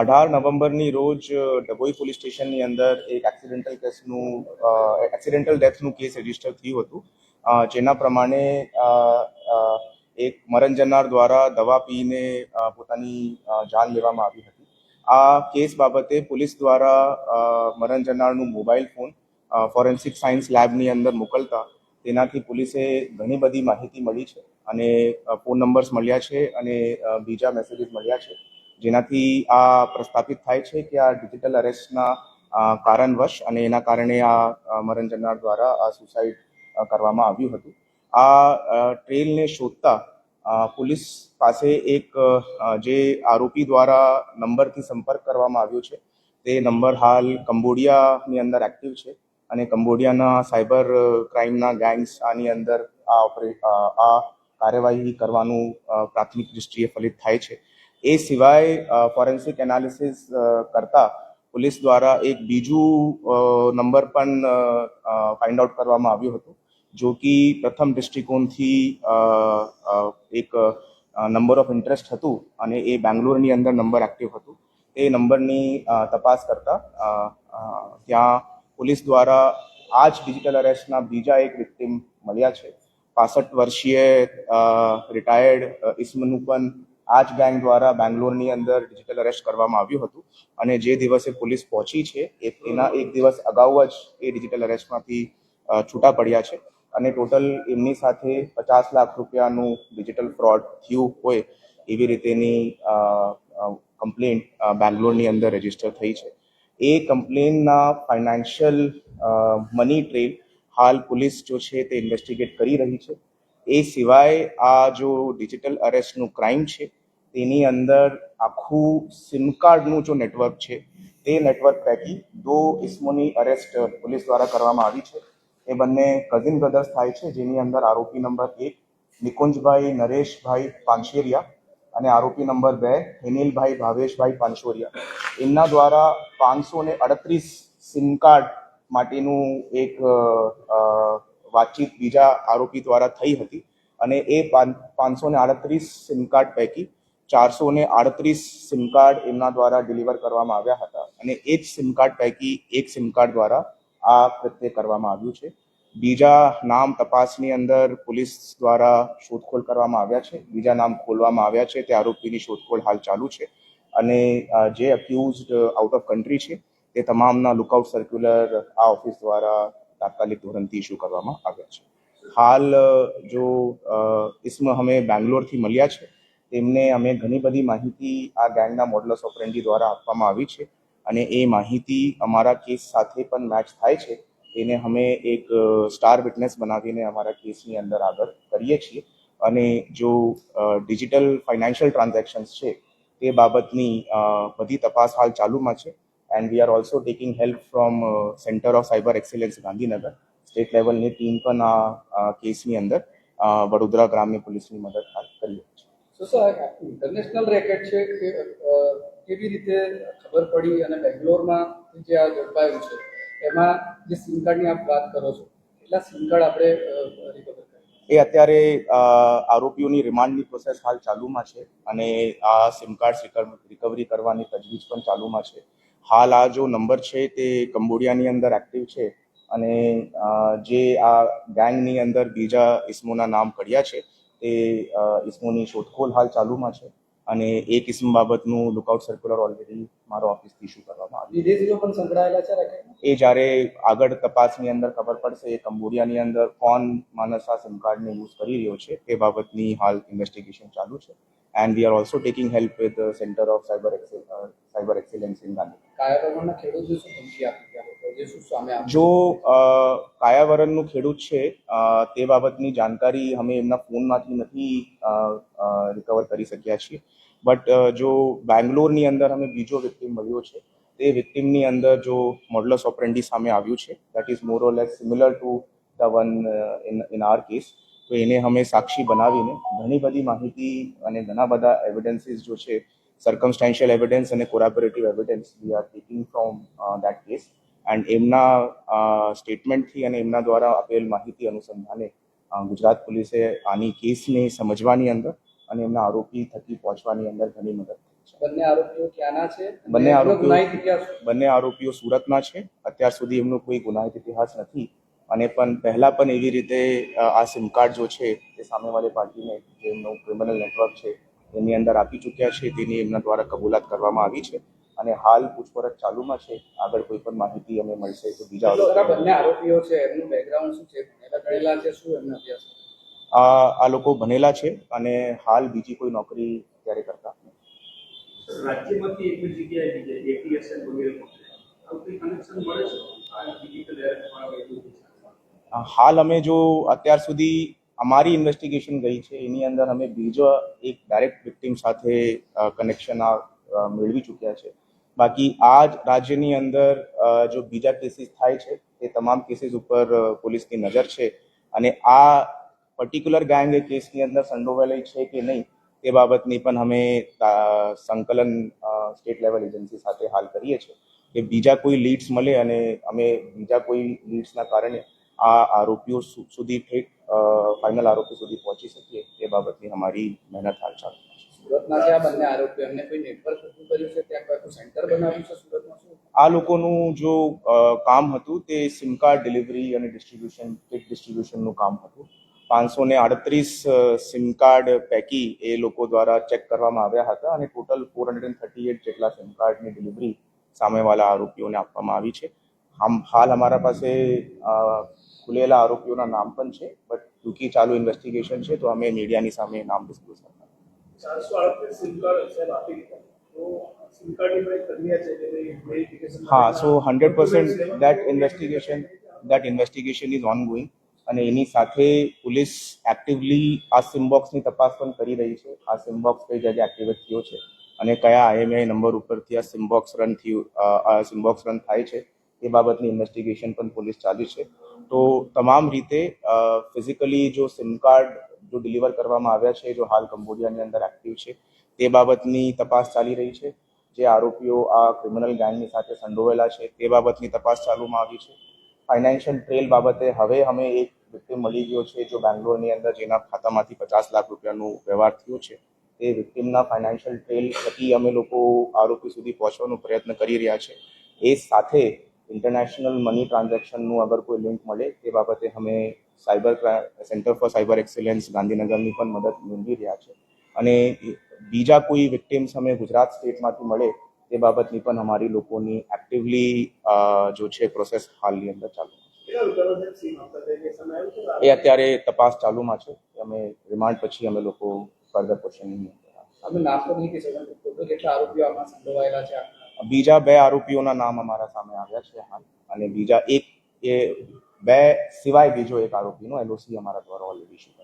અઢાર નવેમ્બરની રોજ ડભોઈ પોલીસ સ્ટેશનની અંદર એક એક્સિડેન્ટલ કેસનું એક્સિડેન્ટલ ડેથનું કેસ રજિસ્ટર થયું હતું. જેના પ્રમાણે એક મરણ જનાર દ્વારા દવા પીને પોતાની જાન લેવામાં આવી હતી. આ કેસ બાબતે પોલીસ દ્વારા મરણ જનારનું મોબાઈલ ફોન ફોરેન્સિક સાયન્સ લેબની અંદર મોકલતા તેનાથી પોલીસે ઘણી બધી માહિતી મળી છે. અને ફોન નંબર્સ મળ્યા છે અને બીજા મેસેજીસ મળ્યા છે. જેનાથી આ પ્રસ્થાપિત થાય છે કે આ ડિજિટલ અરેસ્ટના કારણવશ અને એના કારણે આ મરણ જનાર દ્વારા આ સુસાઇડ કરવામાં આવ્યું હતું. આ ટ્રેલને શોધતા પોલીસ પાસે એક જે આરોપી દ્વારા નંબરથી સંપર્ક કરવામાં આવ્યો છે. તે નંબર હાલ કંબોડિયાની અંદર એક્ટિવ છે અને કંબોડિયાના સાયબર ક્રાઇમના ગેંગ્સ આની અંદર આ આ કાર્યવાહી કરવાનું પ્રાથમિક દૃષ્ટિએ ફલિત થાય છે. એ સિવાય ફોરેન્સિક એનાલિસિસ કરતા પોલીસ દ્વારા એક બીજું નંબર પણ ફાઇન્ડ આઉટ કરવામાં આવ્યું હતું, જો કે પ્રથમ દૃષ્ટિકોણથી એક નંબર ઓફ ઇન્ટરેસ્ટ હતું અને એ બેંગ્લોરની અંદર નંબર એક્ટિવ હતું. એ નંબરની તપાસ કરતા ત્યાં પોલીસ દ્વારા આ જ ડિજિટલ અરેસ્ટના બીજા એક વિક્ટિમ મળ્યા છે. પાસઠ વર્ષીય રિટાયર્ડ ઇસ્મનું પણ આ જ ગેંગ દ્વારા બેંગ્લોરની અંદર ડિજિટલ અરેસ્ટ કરવામાં આવ્યું હતું. અને જે દિવસે પોલીસ પહોંચી છે એના એક દિવસ અગાઉ જ એ ડિજિટલ અરેસ્ટમાંથી છૂટા પડ્યા છે. અને ટોટલ એમની સાથે પચાસ લાખ રૂપિયાનું ડિજિટલ ફ્રોડ થયું હોય એવી રીતેની કમ્પ્લેન્ટ બેંગ્લોરની અંદર રજિસ્ટર થઈ છે. એ કમ્પ્લેનના ફાઇનાન્શિયલ મની ટ્રેલ હાલ પોલીસ જો છે તે ઇન્વેસ્ટિગેટ કરી રહી છે. એ સિવાય આ જો ડિજિટલ અરેસ્ટનું ક્રાઇમ છે, તેની અંદર આખું સિમ કાર્ડનું જો નેટવર્ક છે, તે નેટવર્ક પૈકી દો ઇસમોની અરેસ્ટ પોલીસ દ્વારા કરવામાં આવી છે. એ બંને કઝિન બ્રધર્સ થાય છે, જેની અંદર આરોપી નંબર એક નિકુંજભાઈ નરેશભાઈ પાંશેરિયા અને આરોપી નંબર બે હેનિલભાઈ ભાવેશભાઈ પાંશોરિયા એમના દ્વારા પાંચસો ને અડત્રીસ સિમ કાર્ડ માટેનું એક વાતચીત બીજા આરોપી દ્વારા થઈ હતી અને એ પાંચસો ને આડત્રીસ સિમ કાર્ડ પૈકી ચારસો ને આડત્રીસ સિમ કાર્ડ એમના દ્વારા ડિલિવર કરવામાં આવ્યા હતા અને એ જ સિમ કાર્ડ પૈકી એક સિમ કાર્ડ દ્વારા આ કૃત્ય કરવામાં આવ્યું છે. બીજા નામ તપાસની અંદર પોલીસ દ્વારા શોધખોળ કરવામાં આવ્યા છે. બીજા નામ ખોલવામાં આવ્યા છે. તે આરોપીની શોધખોળ હાલ ચાલુ છે અને જે અક્યુઝડ આઉટ ઓફ કન્ટ્રી છે તે તમામના લુકઆઉટ સર્ક્યુલર આ ઓફિસ દ્વારા તાત્કાલિક ધોરણથી ઇસ્યુ કરવામાં આવ્યા છે. હાલ જો ઇસ્મ અમે બેંગ્લોરથી મળ્યા છે, તેમને અમે ઘણી બધી માહિતી આ ગેંગના મોડલસ ઓપરેન્ડી દ્વારા આપવામાં આવી છે અને એ માહિતી અમારા કેસ સાથે પણ મેચ થાય છે. તેને અમે એક સ્ટાર વિટનેસ બનાવીને અમારા કેસની અંદર આગળ કરીએ છીએ અને જો ડિજિટલ ફાઇનાન્શિયલ ટ્રાન્ઝેક્શન્સ છે, તે બાબતની બધી તપાસ હાલ ચાલુમાં છે. And we are also taking help from centre of cyber excellence Gandhinagar state લેવલની ટીમ પણ આ કેસની અંદર વડોદરા ગ્રામ્ય પોલીસની મદદ હાથ કરી છે ઇન્ટરનેશનલ રેકેટ છે કે કેવી રીતે ખબર પડી અને બેંગ્લોરમાં જે આ ઝડપાયું છે એમાં જે સિમ કાર્ડની આપ વાત કરો છો એટલા સિમ કાર્ડ આપણે રિકવર એ અત્યારે આરોપીઓની રિમાન્ડની પ્રોસેસ હાલ ચાલુમાં છે અને આ સિમ કાર્ડ રિકવરી કરવાની તજવીજ પણ ચાલુમાં છે. હાલ આ જો નંબર છે તે કંબોડિયાની અંદર એક્ટિવ છે અને જે આ ગેંગની અંદર બીજા ઇસમોના નામ પડ્યા છે તે ઇસમોની શોધખોળ હાલ ચાલુમાં છે અને એક ઇસમ બાબતનું લુકઆઉટ સર્ક્યુલર ઓલરેડી મારો ઓફિસથી ઇસ્યુ કરવામાં આવ્યું એ જ્યારે આગળ તપાસની અંદર ખબર પડશે એ કંબોડિયાની અંદર કોણ માણસ આ સિમ કાર્ડને યુઝ કરી રહ્યો છે તે બાબતની હાલ ઇન્વેસ્ટિગેશન ચાલુ છે. And we are also taking help with centre of cyber cyber excellence in Gandhi કાયા ખેડૂતો શું ધમકી આપી ત્યાં લોકો જે શું સામે આવ્યું? જો કાયાવરણનું ખેડૂત છે તે બાબતની જાણકારી અમે એમના ફોનમાંથી નથી રિકવર કરી શક્યા છીએ. બટ જો બેંગ્લોરની અંદર અમે બીજો વિક્ટીમ મળ્યો છે, તે વિક્ટીમની અંદર જો મોડલસ ઓપરેન્ડી સામે આવ્યું છે that is more or similar to the one in in our case તો એને અમે સાક્ષી બનાવીને ઘણી બધી માહિતી અને ઘણા બધા એવિડન્સીસ જો છે સર્કમસ્ટેન્શિયલ એવિડન્સ અને corroborative evidence we are taking from that case and એમના સ્ટેટમેન્ટથી અને એમના દ્વારા આપેલ માહિતી અનુસંધાને ગુજરાત પોલીસે આની કેસને સમજવાની અંદર અને એમના આરોપી થકી પહોંચવાની અંદર ઘણી મદદ બંને આરોપીઓ ક્યાંના છે? બંને આરોપીઓ? બંને આરોપીઓ સુરતના છે. અત્યાર સુધી એમનો કોઈ ગુનાહિત ઇતિહાસ નથી. અને પણ પહેલા પણ એવી રીતે આ સિમ કાર્ડ જો છે તે સામેવાળી પાર્ટીને જે એમનું ક્રિમિનલ નેટવર્ક છે એની અંદર આપી ચૂક્યા છે તેની એમના દ્વારા કબૂલાત કરવામાં આવી છે અને હાલ પૂછપરછ ચાલુમાં છે. આગળ કોઈ પણ માહિતી અમે મળશે તો બીજા બંને આરોપીઓ છે એમનું બેકગ્રાઉન્ડ શું છે? ભણેલા છે શું એમનો અભ્યાસ? આ આ લોકો ભણેલા છે અને હાલ બીજી કોઈ નોકરી અત્યારે કરતા રાજ્યમાંથી એક જગ્યાએ બીજે વગેરે કનેક્શન મળે છે? આ ડિજિટલ એરેસ્ટમાં એટલું અ, હાલ અમે જો અત્યાર સુધી અમારી ઇન્વેસ્ટિગેશન ગઈ છે. એની અંદર અમે બીજો એક ડાયરેક્ટ વિક્ટિમ સાથે કનેક્શન આ મેળવી ચૂક્યા છે. બાકી આ જ રાજ્યની અંદર જો બીજા કેસીસ થાય છે, તે તમામ કેસીસ ઉપર પોલીસની નજર છે. અને આ પર્ટિક્યુલર ગેંગ કેસની અંદર સંડોવાયેલી છે કે નહીં, તે બાબતની પણ અમે સંકલન સ્ટેટ લેવલ એજન્સી સાથે હાલ કરીએ છીએ કે બીજા કોઈ લીડ્સ મળે અને અમે બીજા કોઈ લીડ્સના કારણે આ આરોપીઓ સુધી ઠેક ફાઇનલ આરોપી સુધી પહોંચી શકીએ એ બાબતની અમારી મહેનત હાલ ચાલુ સુરતના જે આ બંને આરોપી એમને કોઈ નેટવર્ક ઊભું કર્યું છે? ત્યાં કોઈ સેન્ટર બનાવ્યું છે સુરતમાં શું? આ લોકોનું જો કામ હતું તે સિમ કાર્ડ ડિલિવરી અને ડિસ્ટ્રીબ્યુશન કિટ ડિસ્ટ્રીબ્યુશનનું કામ હતું. પાંચસો ને આડત્રીસ સિમ કાર્ડ પૈકી એ લોકો દ્વારા ચેક કરવામાં આવ્યા હતા અને total four hundred and thirty eight જેટલા સિમ કાર્ડની ડિલિવરી સામેવાળા આરોપીઓને આપવામાં આવી છે. હાલ અમારા પાસે ખુલેલા આરોપીઓના નામ પણ છે બટ ટૂંકી ચાલુ ઇન્વેસ્ટિગેશન છે તો અમે મીડિયાની સામે નામ ડિસ્ક્લોઝ કરતા હા સો hundred percent that investigation that investigation is ongoing અને એની સાથે પોલીસ એક્ટિવલી આ સિમબોક્સની તપાસ પણ કરી રહી છે. આ સિમબોક્સ કઈ જગ્યાએ એક્ટિવેટ થયો છે અને કયા આઈએમઆઈ નંબર ઉપરથી આ સિમબોક્સ રન થયું આ સિમબોક્સ રન થાય છે એ બાબતની ઇન્વેસ્ટિગેશન પણ પોલીસ ચાલુ છે. તો તમામ રીતે ફિઝિકલી જો સિમ કાર્ડ જો ડિલિવર કરવામાં આવ્યા છે, જો હાલ કંબોડિયાની અંદર એક્ટિવ છે, તે બાબતની તપાસ ચાલી રહી છે. જે આરોપીઓ આ ક્રિમિનલ ગેંગની સાથે સંડોવેલા છે, તે બાબતની તપાસ ચાલુમાં આવી છે. ફાઇનાન્શિયલ ટ્રેલ બાબતે હવે અમે એક વિક્ટિમ મળી ગયો છે, જો બેંગ્લોરની અંદર જેના ખાતામાંથી પચાસ લાખ રૂપિયાનું વ્યવહાર થયો છે, તે વિક્ટિમના ફાઇનાન્શિયલ ટ્રેલ થકી અમે લોકો આરોપી સુધી પહોંચવાનો પ્રયત્ન કરી રહ્યા છે. એ સાથે ઇન્ટરનેશનલ મની ટ્રાન્ઝેક્શનનું અગર કોઈ લિંક મળે, તે બાબતે અમે cyber centre for cyber excellence ગાંધીનગરની પણ મદદ મેળવી રહ્યા છે. અને બીજા કોઈ વિક્ટિમ્સ અમે ગુજરાત સ્ટેટમાંથી મળે, તે બાબતની પણ અમારી લોકોની એક્ટિવલી જો છે પ્રોસેસ હાલની અંદર ચાલુ એ અત્યારે તપાસ ચાલુમાં છે. અમે રિમાન્ડ પછી અમે લોકો ફર્ધર ક્વેશ્ચનિંગ અમે આરોપીઓ સંડોવાયેલા છે બીજા બે આરોપીઓના નામ અમારા સામે આવ્યા છે, હાલ. અને બીજા એક એ બે સિવાય બીજો એક આરોપીનો એલઓસી અમારા દ્વારા ઓલરેડી છે.